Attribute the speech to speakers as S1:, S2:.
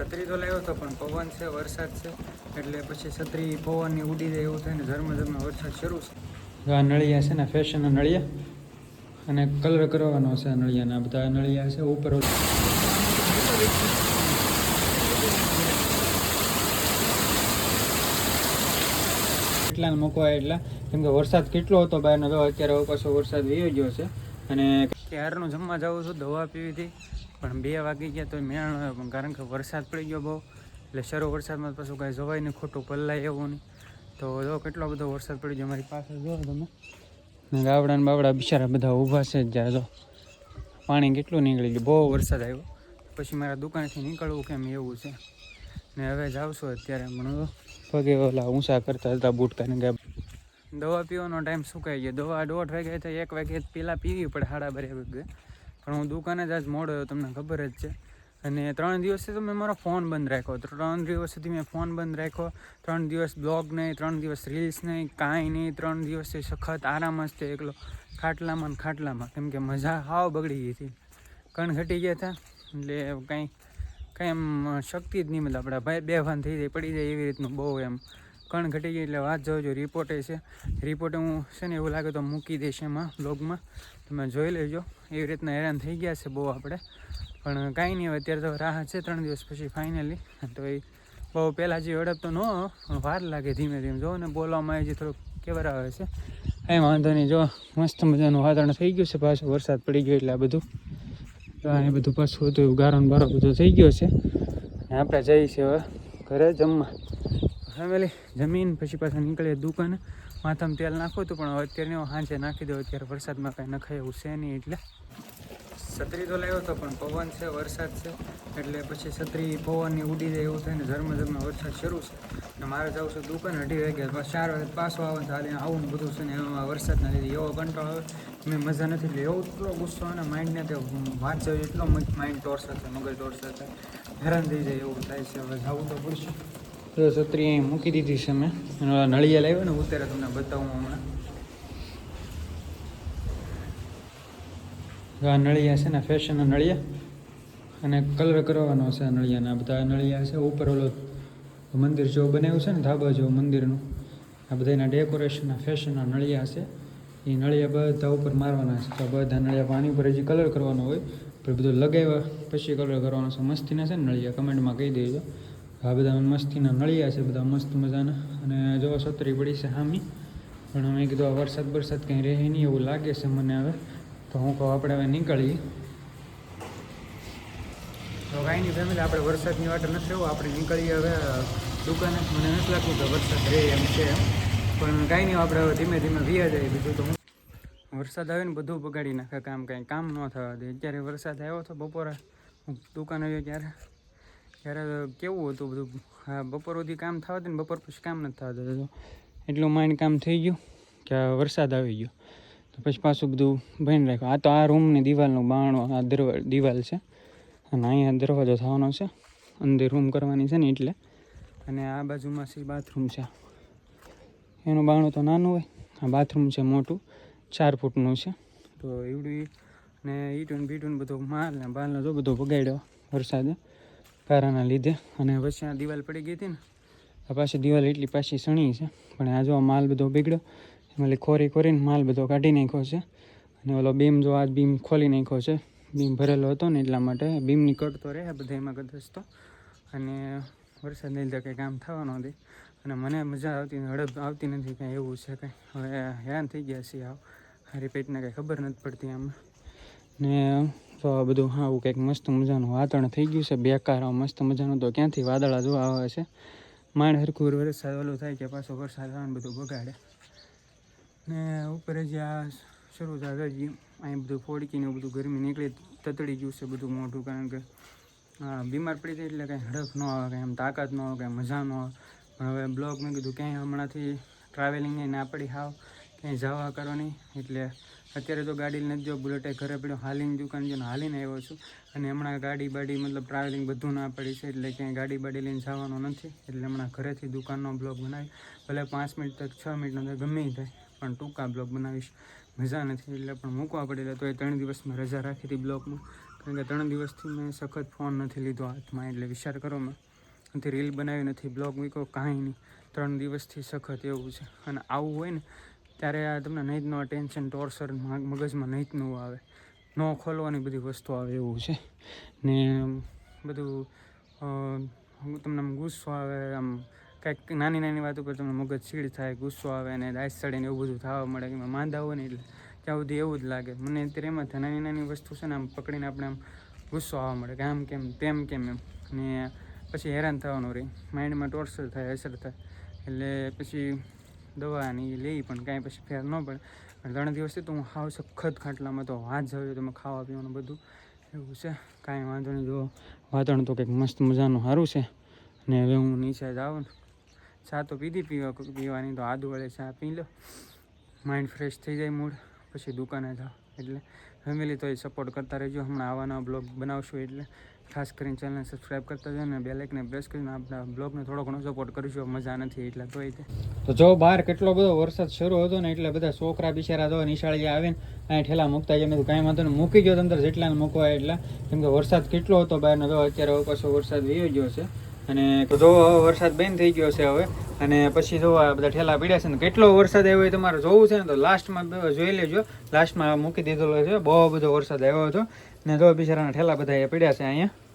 S1: છત્રી તો લાવ્યો હતો પણ પવન છે, વરસાદ છે, એટલે પછી છત્રી પવનની ઉડી જાય એવું થઈને ઝરમ ઝરમ વરસાદ શરૂ છે. આ નળિયા છે ને ફેશનના નળિયા? અને કલર કરવાનો છે નળિયાના બધા નળિયા છે, ઉપર એટલા મૂકવા એટલા? કેમ કે વરસાદ કેટલો હતો બહારનો, તો અત્યારે પાછો વરસાદ વયો ગયો છે. અને ક્યારનું જમવા જાઉં છું, દવા પીવી હતી, પણ બે વાગી ગયા તો મેળ પણ કારણ કે વરસાદ પડી ગયો બહુ. એટલે શરૂ વરસાદમાં પાછું કાંઈ જવાય નહીં, ખોટું પલ્લાય એવું નહીં. તો જો કેટલો બધો વરસાદ પડી ગયો મારી પાસે, જો તમે. ને ગાવડા ને બાવડા બિચારા બધા ઊભા છે જ જ્યાં જો. પાણી કેટલું નીકળી ગયું, બહુ વરસાદ આવ્યો. પછી મારા દુકાનથી નીકળવું કેમ એવું છે. ને હવે જાઉં છું અત્યારે, પણ પગે ઓલા ઊંચા કરતા હતા બૂટ કારણ ગયા દવા પીવાનો ટાઈમ સુકાઈ ગયો દવા દોઢ વાગે તો એક વાગે પહેલાં પીવી પડે સાડા બાર વાગે. પણ હું દુકાને જ આજ મોડો તમને ખબર જ છે. અને ત્રણ દિવસથી તો મેં મારો ફોન બંધ રાખ્યો. ત્રણ દિવસ સુધી મેં ફોન બંધ રાખ્યો. ત્રણ દિવસ બ્લોગ નહીં, ત્રણ દિવસ રીલ્સ નહીં, કાંઈ નહીં. ત્રણ દિવસથી સખત આરામ જ છે એકલો. ખાટલામાં ખાટલામાં. કેમ કે મજા હાવ બગડી ગઈ હતી. કણ ઘટી ગયા હતા. એટલે કાંઈ કાંઈ એમ શક્તિ જ નહીં મતલબ આપણા ભાઈ બે ભાન થઈ જાય, પડી જાય એવી રીતનું બહુ એમ કણ ઘટી ગઈ એટલે વાત જોજો રિપોર્ટે છે. રિપોર્ટ હું છે ને એવું લાગે તો મૂકી દઈશ એમાં બ્લોગમાં તમે જોઈ લેજો. એવી રીતના હેરાન થઈ ગયા છે બહુ આપણે. પણ કાંઈ નહીં, હવે અત્યારે તો રાહ છે ત્રણ દિવસ પછી ફાઇનલી તો એ બહુ પહેલાં જે અડપ તો ન પણ વાર લાગે ધીમે ધીમે. જો ને બોલવામાં જે થોડુંક કેવર આવે છે. કાંઈ વાંધો નહીં, જો મસ્ત મજાનું વાતાવરણ થઈ ગયું છે. પાછું વરસાદ પડી ગયો એટલે આ બધું. તો આ બધું પાછું હતું, એવું બારો બધો થઈ ગયો છે. આપણે જઈએ છીએ હવે ઘરે જમવા. ફેમિલી જમીન, પછી પાછા નીકળીએ દુકાને. માથામાં તેલ નાખું હતું, પણ અત્યારે હું સાંજે નાખી દઉં અત્યારે વરસાદમાં કાંઈ નખાય એવું છે નહીં, એટલે. છત્રી તો લાવ્યો હતો પણ પવન છે, વરસાદ છે, એટલે પછી છત્રી પવનની ઉડી જાય એવું થઈને ધર્મ ધર્મ વરસાદ શરૂ છે. અને મારે જાઉં છું દુકાન, અઢી વાગ્યા ચાર વાગે પાછો આવે છે હાલીને આવું બધું છે ને એમાં વરસાદના લીધે એવો કંટાળો આવે. મેં મજા નથી એટલે એવો એટલો ગુસ્સો અને માઇન્ડને તે જોઈએ એટલો માઇન્ડ ટોર્ચર છે મગજ ટોર્ચર છે હેરાન થઈ જાય એવું થાય છે. હવે જવું તો પડશે. તો છત્રી અહીં મૂકી દીધી છે મેં. નળિયા લાવ્યો ને ઉતારે તમને બતાવું હમણાં. આ નળિયા છે ને ફેશનના નળિયા. અને કલર કરવાનો છે નળિયાના બધા નળિયા છે. ઉપર ઓલો મંદિર જેવો બનાવ્યું છે ને, ધાબા જેવું મંદિરનું. આ બધાના ડેકોરેશનના ફેશનના નળિયા છે. એ નળિયા બધા ઉપર મારવાના છે. તો બધા નળિયા પાણી ઉપર હજી કલર કરવાનો હોય. પણ બધું લગાવ્યા પછી કલર કરવાનો છે. મસ્તીના છે ને નળિયા કમેન્ટમાં કહી દેજો. આ બધા મસ્તીના નળિયા છે, બધા મસ્ત મજાના. અને જો છત્રી પડી છે હામી. પણ અમે કીધું આ વરસાદ વરસાદ કંઈ રહે નહીં એવું લાગે છે મને હવે. તો હું કહું આપણે હવે નીકળીએ. તો કાંઈ નહીં ફેમિલી આપણે વરસાદની વાટ નથી રહેવું આપણે નીકળીએ હવે દુકાને. મને નથી લાગતું કે વરસાદ રહે એમ છે પણ કાંઈ નહીં, આપણે હવે ધીમે ધીમે વ્યા જાય બીજું તો વરસાદ આવે ને બધું બગાડી નાખે, કામ કાંઈ કામ ન થવા દે. અત્યારે વરસાદ આવ્યો હતો બપોરે હું દુકાને ગયો ત્યારે ત્યારે કેવું હતું બધું? હા બપોર સુધી કામ થવા દે ને બપોર પછી કામ નથી થવા દેતું. એટલું માઇન્ડ કામ થઈ ગયું કે વરસાદ આવી ગયો. તો પછી પાછું બધું ભણી રાખ્યું. આ તો આ રૂમની દિવાલનું બાણો, આ દરવા, દિવાલ છે. અને અહીંયા દરવાજો થવાનો છે. અંદર રૂમ કરવાની છે ને એટલે. અને આ બાજુમાં છે બાથરૂમ છે. એનું બાણું તો નાનું હોય. આ બાથરૂમ છે મોટું. ચાર ફૂટનું છે. તો એવડું ને ઈટું બીટું બધો માલ ને બાલનો જો બધો બગાડ્યો વરસાદે. કારાના લીધે. અને પછી આ દિવાલ પડી ગઈ હતી ને, આ પાછી દિવાલ એટલી પાછી સણી છે. પણ આ જો માલ બધો બગડ્યો, એમાં ખોરી ખોરીને માલ બધો કાઢી નાખ્યો છે. અને ઓલો બીમ જો આ બીમ ખોલી નાખ્યો છે, બીમ ભરેલો હતો ને એટલા માટે બીમની કટ તો રહે બધા એમાં ગધસતો અને વરસાદને લીધે કંઈ કામ થવાનું નથી અને મને મજા આવતી હડપ આવતી નથી કાંઈ એવું છે કંઈ. હવે હેરાન થઈ ગયા છીએ આવ. હારી પેટને કંઈ ખબર નથી પડતી આમ. ને તો આ બધું હા, આવું કંઈક મસ્ત મજાનું વાતાવરણ થઈ ગયું છે, બેકાર મસ્ત મજાનું તો ક્યાંથી વાદળા જોવા આવે છે? માંડ હરખું વરસાદ ઓલું થાય કે પાછો વરસાદ આવે બધું બગાડે. ને ઉપર જે આ શરૂ થાય હજી અહીં બધું ફોડકીને એવું બધું ગરમી નીકળી, તતડી ગયું છે બધું મોઢું, કારણ કે બીમાર પડી જાય એટલે કાંઈ હડફ ન આવે, કાંઈ એમ તાકાત ન આવે, કાંઈ મજા ન આવે. હવે બ્લોગ મેં કીધું ક્યાંય હમણાંથી ટ્રાવેલિંગ ના પડી હાવ. ક્યાંય જવા કરો નહીં. એટલે અત્યારે તો ગાડી નથી જો બુલેટે ઘરે પડ્યો, હાલીને દુકાન જો હાલીને આવ્યો છું. અને હમણાં ગાડી બાડી મતલબ ટ્રાવેલિંગ બધું ના પડી છે, એટલે ક્યાંય ગાડી બાડી લઈને જવાનું નથી. એટલે હમણાં ઘરેથી દુકાનનો બ્લોગ બનાવી, ભલે પાંચ મિનિટ તક છ મિનિટનો તો ગમે થાય, પણ ટૂંકા બ્લોગ બનાવીશ. મજા નથી, એટલે પણ મૂકવા પડેલા, તો એ ત્રણ દિવસમાં રજા રાખી હતી બ્લોગમાં કારણ કે ત્રણ દિવસથી મેં સખત ફોન નથી લીધો હાથમાં, એટલે વિચાર કરો મેં. નથી રીલ બનાવી નથી બ્લોગ મૂક્યો, કાંઈ નહીં. ત્રણ દિવસથી સખત એવું છે. અને આવું હોય ને ત્યારે આ તમને નહીંતનું ટેન્શન ટોર્ચર મગજમાં નહીંતનું આવે. ન ખોલવાની બધી વસ્તુ આવે એવું છે. ને બધું તમને ગુસ્સો આવે, આમ કાંઈક નાની નાની વાત ઉપર તમને મગજ ચીડ થાય, ગુસ્સો આવે ને દાસ ચડે ને એવું બધું થવા મળે કે માંદા હોય ને એટલે ત્યાં સુધી એવું જ લાગે. મને અત્યારે એમાં નાની નાની વસ્તુ છે ને આમ પકડીને આપણે આમ ગુસ્સો આવવા મળે કે આમ કેમ, તેમ કેમ એમ. ને પછી હેરાન થવાનું રહે. માઇન્ડમાં ટોર્ચર થાય, અસર થાય. એટલે પછી દવા ને એ લઈ, પણ કાંઈ પછી ફેર ન પડે. પણ ત્રણ દિવસથી તો હું હાવ સખત ખાટલામાં તો હાથ જાવ્યો તમે ખાવા પીવાનું બધું. એવું છે. કાંઈ વાંધો નહીં. જો, વાતાવરણ તો કંઈક મસ્ત મજાનું સારું છે. ને હવે હું નીચે જાઉં. ને ચા તો પીધી પીવા, પીવાની તો આદુ વળે ચા પી લો. માઇન્ડ ફ્રેશ થઈ જાય મૂડ. પછી દુકાને જાઓ એટલે ફેમિલી તો એ સપોર્ટ કરતા રહેજો. હમણાં આવવાના બ્લોગ બનાવશું એટલે. ખાસ કરીને ચેનલને સબસ્ક્રાઈબ કરતા જાય અને બે લાઇકને પ્રેસ કરીને આપણા બ્લોગને થોડો ઘણો સપોર્ટ કરીશું મજા નથી એટલે તો તે તો જો બહાર કેટલો બધો વરસાદ શરૂ હતો ને એટલે બધા છોકરા, બિચારા તો નિશાળી આવીને અહીં ઠેલા મૂકતા જાય મેં કાંઈ વાંધો ને મૂકી ગયો અંદર જેટલા મૂકવા એટલા. કેમ કે વરસાદ કેટલો હતો બહારનો તો અત્યારે પાછો વરસાદ વયો ગયો છે. અને તો જો વરસાદ બંધ થઈ ગયો છે હવે, અને પછી જો આ બધા ઠેલા પીડ્યા છે ને, કેટલો વરસાદ આવ્યો એ તમારે જોવું છે ને, તો લાસ્ટમાં જોઈ લેજો. લાસ્ટમાં મૂકી દીધેલો છે, બહુ બધો વરસાદ આવ્યો હતો. ને જો બિચારાના ઠેલા બધા અહીંયા પીડ્યા છે અહીંયા.